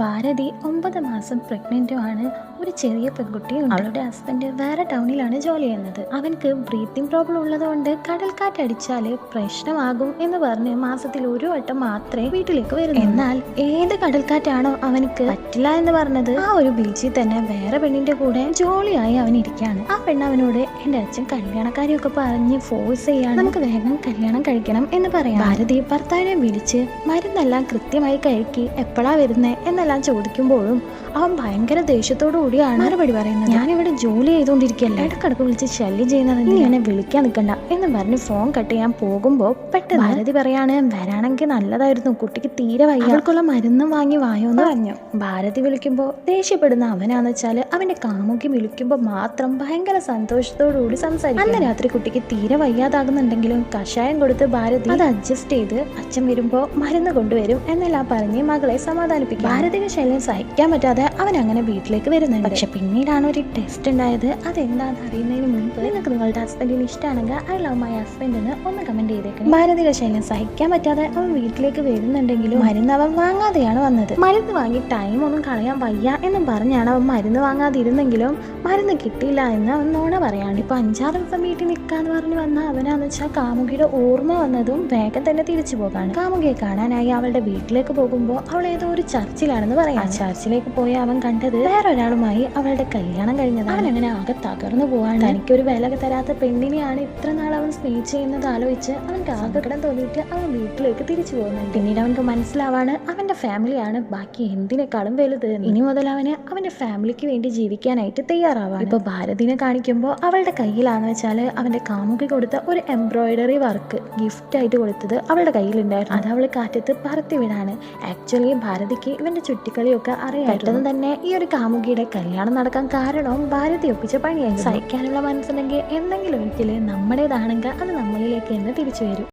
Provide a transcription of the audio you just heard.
ഭാരതി ഒമ്പത് മാസം പ്രഗ്നന്റുമാണ് ഒരു ചെറിയ പെൺകുട്ടി അവളുടെ ഹസ്ബൻഡ് വേറെ ടൗണിലാണ് ജോലി ചെയ്യുന്നത്. അവൻക്ക് ബ്രീത്തിങ് പ്രോബ്ലം ഉള്ളതുകൊണ്ട് കടൽക്കാറ്റടിച്ചാൽ പ്രശ്നമാകും എന്ന് പറഞ്ഞ് മാസത്തിൽ ഒരു വട്ടം മാത്രമേ വീട്ടിലേക്ക് വരുന്നു എന്നാൽ ഏത് കടൽക്കാറ്റാണോ അവനക്ക് പറ്റില്ല എന്ന് പറഞ്ഞത് ആ ഒരു ബീച്ചിൽ തന്നെ വേറെ പെണ്ണിന്റെ കൂടെ ജോളിയായി അവൻ ഇരിക്കുകയാണ്. ആ പെണ്ണ് അവനോട് എന്റെ അച്ഛൻ കല്യാണക്കാരെയൊക്കെ പറഞ്ഞ് ഫോഴ്സ് ചെയ്യാണ്. നമുക്ക് വേഗം കല്യാണം കഴിക്കണം എന്ന് പറയാം. ഭാരതി ഭർത്താവിനെ വിളിച്ച് മരുന്നെല്ലാം കൃത്യമായി കഴിക്കി. എപ്പോഴാ വരുന്നേ? എന്നെല്ലാം ചോദിക്കുമ്പോഴും അവൻ ഭയങ്കര ദേഷ്യത്തോടു കൂടിയാണ് മറുപടി പറയുന്നത്. ഞാനിവിടെ ജോലി ചെയ്തുകൊണ്ടിരിക്കുകയല്ല? ഇടക്കിടക്ക് വിളിച്ച് ശല്യം ചെയ്യുന്നത് നീ എന്നെ വിളിക്കാൻ നിൽക്കണ്ട എന്ന് പറഞ്ഞ് ഫോൺ കട്ട് ചെയ്യാൻ പോകുമ്പോൾ പെട്ടെന്ന് ഭാരതി പറയാണ് വരാണെങ്കിൽ നല്ലതായിരുന്നു. കുട്ടിക്ക് തീരെ വയ്യ. അവൾക്കുള്ള മരുന്നും വാങ്ങി വായോ എന്ന് പറഞ്ഞു. ഭാരതി വിളിക്കുമ്പോൾ ദേഷ്യപ്പെടുന്ന അവനാന്ന് വെച്ചാൽ അവന്റെ കാമുകി വിളിക്കുമ്പോൾ മാത്രം ഭയങ്കര സന്തോഷത്തോടുകൂടി സംസാരിക്കും. അന്ന് രാത്രി കുട്ടിക്ക് തീരെ വയ്യാതാകുന്നുണ്ടെങ്കിലും കഷായം കൊടുത്ത് ഭാരതി അത് അഡ്ജസ്റ്റ് ചെയ്ത് അച്ഛൻ വരുമ്പോൾ മരുന്ന് കൊണ്ടുവരും എന്നെല്ലാം പറഞ്ഞ് മകളെ സമാധാനിപ്പിക്കും. ഭാരതിക ശല്യം സഹിക്കാൻ പറ്റാതെ അവൻ അങ്ങനെ വീട്ടിലേക്ക് വരുന്നുണ്ട്. പക്ഷെ പിന്നീടാണ് ഒരു ടെസ്റ്റ് ഉണ്ടായത്. അതെന്താണെന്ന് അറിയുന്നതിന് മുൻപ് നിങ്ങൾക്ക് നിങ്ങളുടെ ഹസ്ബൻഡിന് ഇഷ്ടമാണെങ്കിൽ ഐ ലവ് മൈ ഹസ്ബൻഡ് എന്ന് ഒന്ന് കമന്റ് ചെയ്തേക്കണം. ഭാരതിക ശല്യം സഹിക്കാൻ പറ്റാതെ അവൻ വീട്ടിലേക്ക് വരുന്നുണ്ടെങ്കിലും മരുന്ന് അവൻ വാങ്ങാതെയാണ് വന്നത്. മരുന്ന് വാങ്ങി ടൈം ഒന്നും കളയാൻ വയ്യ എന്നും പറഞ്ഞാണ് അവൻ മരുന്ന് വാങ്ങാതിരുന്നെങ്കിലും മരുന്ന് കിട്ടിയില്ല എന്ന് അവൻ നോണ പറയാണ്. ഇപ്പൊ അഞ്ചാറ് ദിവസം വീട്ടിൽ നിൽക്കാന്ന് പറഞ്ഞ് വന്ന അവനാന്ന് വെച്ചാൽ കാമുകിയുടെ ഓർമ്മ വന്നതും വേഗം തന്നെ തിരിച്ചു പോകാണ്. കാമുകിയെ കാണാനായി അവളുടെ വീട്ടിലേക്ക് പോകുമ്പോൾ അവൾ ഏതോ ഒരു ചർച്ചിലാണെന്ന് പറയാം ചർച്ചിലേക്ക് പോയി അവൻ കണ്ടത് വേറൊരാളുമായി അവളുടെ കല്യാണം കഴിഞ്ഞത് അവൻ അങ്ങനെ ആകെ തകർന്നു പോവാണ്. തനിക്കൊരു വില തരാത്ത പെണ്ണിനെയാണ് ഇത്ര നാൾ അവൻ സ്നേഹിച്ച് ചെയ്യുന്നത് ആലോചിച്ച് അവൻ ആകെക്കടം തോന്നിയിട്ട് അവൻ വീട്ടിലേക്ക് തിരിച്ചു പോകുന്നുണ്ട്. പിന്നീട് അവൻക്ക് മനസ്സിലാവാണ് അവന്റെ ഫാമിലിയാണ്. ബാക്കി എന്തിനേക്കാളും വലുത്. ഇനി മുതൽ അവന് അവന്റെ ഫാമിലിക്ക് വേണ്ടി ജീവിക്കാനായിട്ട് തയ്യാറാവാം ഇപ്പോൾ ഭാരതിനെ കാണിക്കുമ്പോൾ അവളുടെ കയ്യിലാന്ന് വെച്ചാൽ അവന്റെ കാമുകി കൊടുത്ത ഒരു എംബ്രോയിഡറി വർക്ക് ഗിഫ്റ്റ് ആയിട്ട് കൊടുത്തത് അവളുടെ കയ്യിലുണ്ടായിരുന്നു. അത് അവൾ കാറ്റത്ത് പറത്തി വിടാണ്. ആക്ച്വലി ഭാരതിക്ക് ഇവന്റെ ചുറ്റിക്കളിയൊക്കെ അറിയാം തന്നെ ഈ ഒരു കാമുകിയുടെ കല്യാണം നടക്കാൻ കാരണവും ഭാരതി ഒപ്പിച്ച പണിയായി സഹിക്കാനുള്ള മനസ്സുണ്ടെങ്കിൽ എന്തെങ്കിലും ഒരിക്കലും നമ്മുടേതാണെങ്കിൽ അത് നമ്മളിലേക്ക് തന്നെ തിരിച്ചു വരും.